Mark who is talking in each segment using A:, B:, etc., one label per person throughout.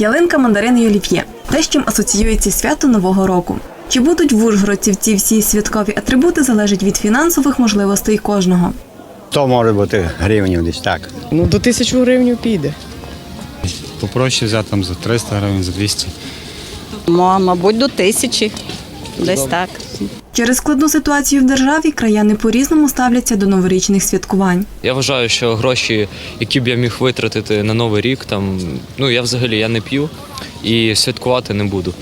A: ялинка, мандарин і олів'є те, з чим асоціюється свято Нового року. Чи будуть в Ужгородці ці всі святкові атрибути залежить від фінансових можливостей кожного.
B: То може бути гривнів десь так.
C: Ну, до тисячі гривень піде.
D: Попроще взяти там за 300 гривень, за 200.
E: Ма- Мабуть, до тисячі. Десь так.
A: Через складну ситуацію в державі краяни по-різному ставляться до новорічних святкувань.
F: Я вважаю, що гроші, які б я міг витратити на новий рік, там ну я взагалі я не п'ю і святкувати не буду.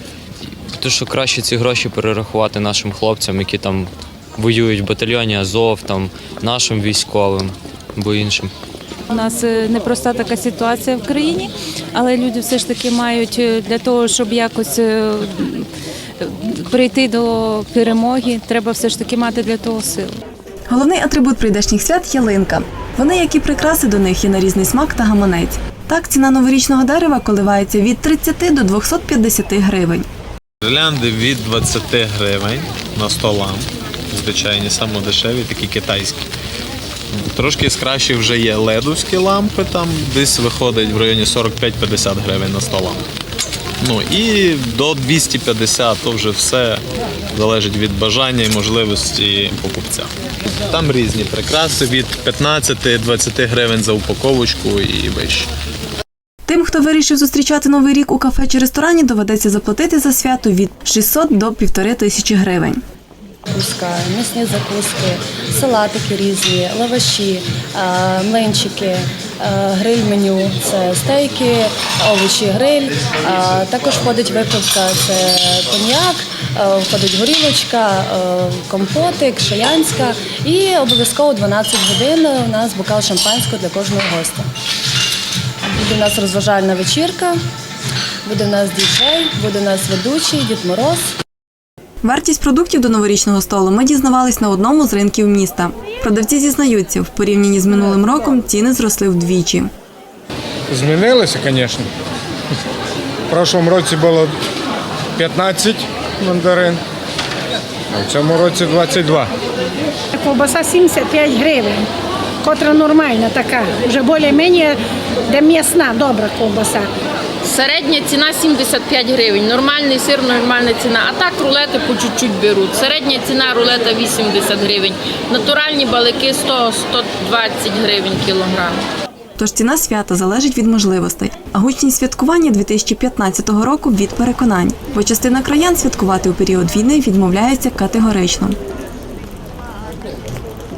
F: Тому що краще ці гроші перерахувати нашим хлопцям, які там воюють в батальйоні Азов, там нашим військовим або іншим.
G: У нас е, непроста така ситуація в країні, але люди все ж таки мають е, для того, щоб якось е, прийти до перемоги, треба все ж таки мати для того сили.
A: Головний атрибут прийдешніх свят ялинка. Вони, як і прикраси до них, є на різний смак та гаманець. Так, ціна новорічного дерева коливається від 30 до 250 гривень.
H: Гірлянди від 20 гривень на 100 ламп. Звичайні, самодешеві, такі китайські. Трошки з кращі вже є ледовські лампи, там десь виходить в районі 45-50 гривень на 100 ламп. Ну і до 250 то вже все залежить від бажання і можливості покупця. Там різні прикраси від 15-20 гривень за упаковочку і вище.
A: Тим, хто вирішив зустрічати новий рік у кафе чи ресторані, доведеться заплатити за свято від 600 до 1500 гривень.
I: Закуска, м'ясні закуски, салатики різні, лаваші, е, млинчики, е, гриль-меню це стейки, овочі гриль. Е, Також входить випивка, це коньяк, входить горілочка, компотик, шаянська і обов'язково 12 годин у нас бокал шампанського для кожного гостя. Буде у нас розважальна вечірка, буде у нас діджей, буде у нас ведучий, Дід Мороз.
A: Вартість продуктів до новорічного столу ми дізнавались на одному з ринків міста. Продавці зізнаються, в порівнянні з минулим роком ціни зросли вдвічі.
J: Змінилися, звісно. В прошлому році було 15 мандарин, а в цьому році 22.
K: Ковбаса 75 гривень, котра нормальна така, вже більш-менш де м'ясна, добра ковбаса.
L: Середня ціна 75 гривень. Нормальний сир, нормальна ціна. А так рулети по чуть-чуть беруть. Середня ціна рулета 80 гривень. Натуральні балики 100-120 гривень кілограм.
A: Тож ціна свята залежить від можливостей, а гучність святкування 2015 року від переконань, бо частина краян святкувати у період війни відмовляється категорично.